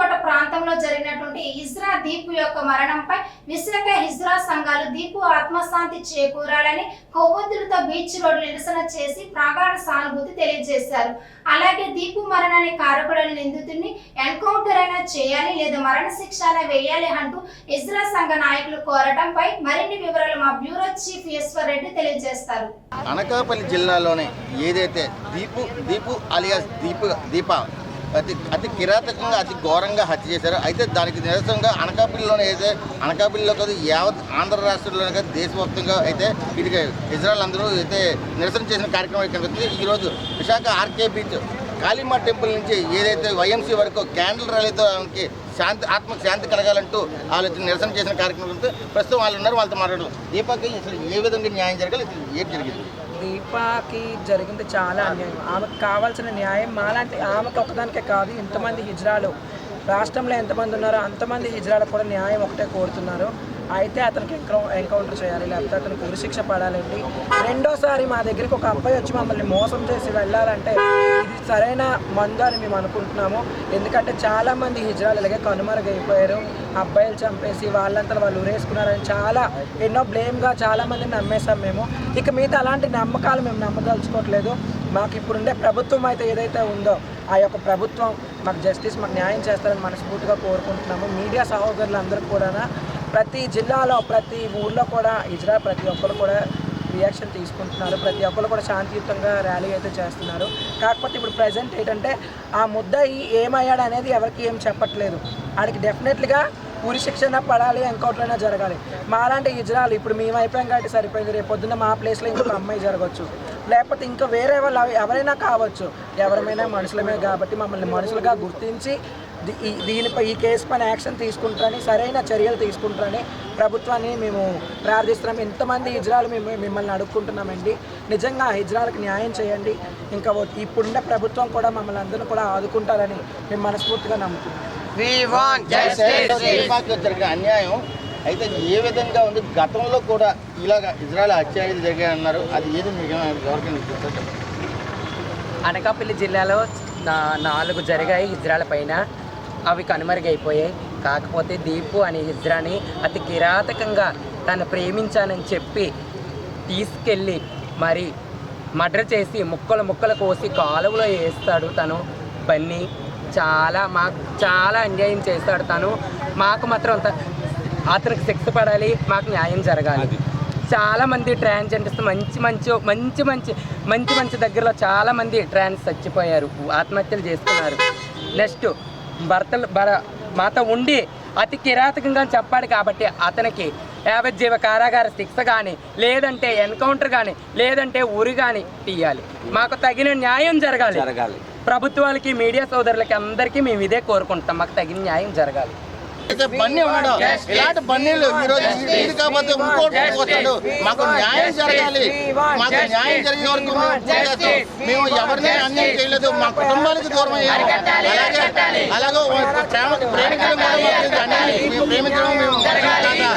బ్యూరోచి ప్రాంతంలో జరిగినటువంటి ఇజ్రా దీపు యొక్క మరణంపై విశాఖ హిజ్రా సంఘాలు దీపు ఆత్మశాంతి చేకూరాలని కొవ్వొత్తులతో బీచ్ రోడ్డు నిరసన చేసి ప్రాగాఢ సానుభూతి తెలియజేశారు. అలాగే దీపు మరణాన్ని కారకుడని నిందితుడిని ఎన్కౌంటర్ అయినా చేయాలి లేదా మరణ శిక్ష అయినా వేయాలి అంటూ ఇజ్రా సంఘ నాయకులు కోరటంపై మరిన్ని వివరాలు మా బ్యూరో చీఫ్ ఈశ్వర్ రెడ్డి తెలియజేస్తారు. అనకాపల్లి జిల్లాలోనే ఏదైతే దీపు దీపు అలియాస్ దీప దీప అతి అతి కిరాతకంగా అతి ఘోరంగా హత్య చేశారు. అయితే దానికి నిరసనగా అనకాపల్లిలోనే అయితే అనకాపల్లిలో కాదు యావత్ ఆంధ్ర రాష్ట్రంలోనే కాదు దేశవ్యాప్తంగా అయితే ఇది ఇజ్రాయల్ అందరూ అయితే నిరసన చేసిన కార్యక్రమం ఇక్కడ కనిపిస్తుంది ఈరోజు Visakha RK beach Kalima temple నుంచి ఏదైతే వైఎంసీ వరకు క్యాండిల్ ర్యాలీతో ఆమెకి శాంతి ఆత్మ శాంతి కలగాలంటూ వాళ్ళు నిరసన చేసిన కార్యక్రమం ప్రస్తుతం వాళ్ళు ఉన్నారు వాళ్ళతో మాట్లాడారు దీపక్ అసలు ఏ విధంగా న్యాయం జరగాలి? ఏం జరిగింది? దీపాకి జరిగింది చాలా అన్యాయం. ఆమెకు కావాల్సిన న్యాయం మాలాంటి ఆమెకు ఒకదానికే కాదు ఇంతమంది హిజ్రాలు. రాష్ట్రంలో ఎంతమంది ఉన్నారో అంతమంది హిజ్రాలకు కూడా న్యాయం ఒకటే కోరుతున్నారు. అయితే అతనికి ఎంకౌ ఎన్కౌంటర్ చేయాలి లేకపోతే అతనికి ఉరిశిక్ష పడాలండి. రెండోసారి మా దగ్గరికి ఒక అబ్బాయి వచ్చి మమ్మల్ని మోసం చేసి వెళ్ళాలంటే ఇది సరైన మందు అని మేము అనుకుంటున్నాము. ఎందుకంటే చాలామంది హిజ్రాలు ఇలాగే కనుమరుగైపోయారు. అబ్బాయిలు చంపేసి వాళ్ళంతా వాళ్ళు ఉరేసుకున్నారని చాలా ఎన్నో బ్లేమ్గా చాలామందిని నమ్మేశాం మేము. ఇక మిగతా అలాంటి నమ్మకాలు మేము నమ్మదలుచుకోవట్లేదు. మాకు ఇప్పుడుండే ప్రభుత్వం అయితే ఏదైతే ఉందో ఆ యొక్క ప్రభుత్వం మాకు జస్టిస్ మాకు న్యాయం చేస్తారని మనస్ఫూర్తిగా కోరుకుంటున్నాము. మీడియా సహోదరులు అందరూ కూడా ప్రతి జిల్లాలో ప్రతి ఊర్లో కూడా ఇజ్రా ప్రతి ఒక్కరు కూడా రియాక్షన్ తీసుకుంటున్నారు. ప్రతి ఒక్కరు కూడా శాంతియుతంగా ర్యాలీ అయితే చేస్తున్నారు. కాకపోతే ఇప్పుడు ప్రజెంట్ ఏంటంటే ఆ ముద్దాయి ఏమయ్యాడు అనేది ఎవరికి ఏం చెప్పట్లేదు. ఆడికి డెఫినెట్లీగా ఉరి శిక్షణ పడాలి ఎన్కౌంటర్ జరగాలి. మాలాంటి ఇజ్రాలు ఇప్పుడు మేము అయిపోయాం కాబట్టి సరిపోయింది. రేపు పొద్దున్న మా ప్లేస్లో ఇంకొక అమ్మాయి జరగవచ్చు లేకపోతే ఇంకా వేరే వాళ్ళు ఎవరైనా కావచ్చు. ఎవరైనా మనుషులమే కాబట్టి మమ్మల్ని మనుషులుగా గుర్తించి దీనిపై ఈ కేసు పైన యాక్షన్ తీసుకుంటారని సరైన చర్యలు తీసుకుంటారని ప్రభుత్వాన్ని మేము ప్రార్థిస్తున్నాం. ఎంతమంది ఇజ్రాలు మేము మిమ్మల్ని అడుక్కుంటున్నామండి. నిజంగా ఆ ఇజ్రాలకు న్యాయం చేయండి. ఇంకా ఇప్పుడున్న ప్రభుత్వం కూడా మమ్మల్ని అందరూ కూడా ఆదుకుంటారని మేము మనస్ఫూర్తిగా నమ్ముతున్నాం. జరిగిన అన్యాయం అయితే ఏ విధంగా ఉంది? గతంలో కూడా ఇలాగ ఇజ్రాయల్ హత్యాలు జరిగాయి అన్నారు అది ఏది మీకు ఎవరికైనా అనకాపల్లి జిల్లాలో నా- నాలుగు జరిగాయి హిజ్రాల పైన. అవి కనుమరుగైపోయాయి. కాకపోతే దీపు అనే హిజ్రాని అతి కిరాతకంగా తను ప్రేమించానని చెప్పి తీసుకెళ్ళి మరి మర్డర్ చేసి ముక్కలు ముక్కలు కోసి కాలువలో వేస్తాడు తను. బన్నీ చాలా మాకు చాలా అన్యాయం చేస్తాడు తను. మాకు మాత్రం అంత అతనికి శిక్ష పడాలి మాకు న్యాయం జరగాలి. చాలా మంది ట్రాన్స్జెండర్స్ మంచి మంచి మంచి మంచి మంచి మంచి దగ్గరలో చాలా మంది ట్రాన్స్ చచ్చిపోయారు. ఆత్మహత్యలు చేసుకున్నారు. నెక్స్ట్ భర్తలు భర మాతో ఉండి అతి కిరాతకంగా చెప్పాడు కాబట్టి అతనికి యావజ్జీవ కారాగార శిక్ష కానీ లేదంటే ఎన్కౌంటర్ కానీ లేదంటే ఉరి కానీ తీయాలి. మాకు తగిన న్యాయం జరగాలి. జరగాలి. ప్రభుత్వాలకి మీడియా సోదరులకి అందరికీ మేము ఇదే కోరుకుంటాం మాకు తగిన న్యాయం జరగాలి. అయితే బన్నీ ఉన్నాడు. ఇలాంటి బన్నీలు ఈరోజు రోజు ఇది కాకపోతే ఇంకోటి వస్తాడు మాకు న్యాయం జరగాలి. మాకు న్యాయం జరిగే వరకు మేము మేము ఎవరిని అన్యాయం చేయలేదు. మా కుటుంబానికి దూరం అయ్యాము. అలాగే అలాగే ప్రేమ ప్రేమించడం అన్యాయం. మేము ప్రేమించడం మేము కాదా?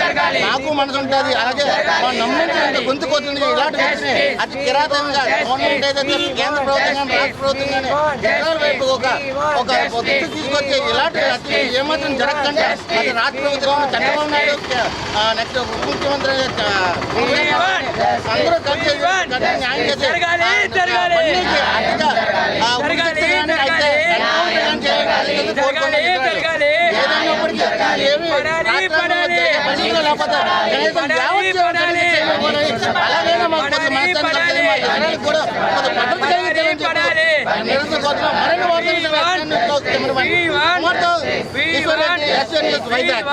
నాకు మనసు ఉంటుంది. అలాగే మా నమ్మించిన గొంతు కోతుంది. ఇలాంటి వ్యక్తిని అతి కిరాతంగా గవర్నమెంట్ ఏదైతే కేంద్ర ప్రభుత్వం కానీ రాష్ట్ర ప్రభుత్వం కానీ ఇతరుల వైపు ఒక ఒక దృష్టి తీసుకొచ్చి ఇలాంటి హత్యలు ఏమాత్రం జరగకుండా అది రాష్ట్ర ప్రభుత్వం చంద్రబాబు నాయుడు నెక్స్ట్ ఉప ముఖ్యమంత్రి అందరూ కలిసి న్యాయం చేసి అయితే ఎన్కౌంటర్ లేకపోతే కనీసం అలాగైనా మాకు కూడా కొంత భద్రత కలిగించాలని నిరంతరం కోరుతున్నాం. మరిన్ని వార్తలు వైజాగ్.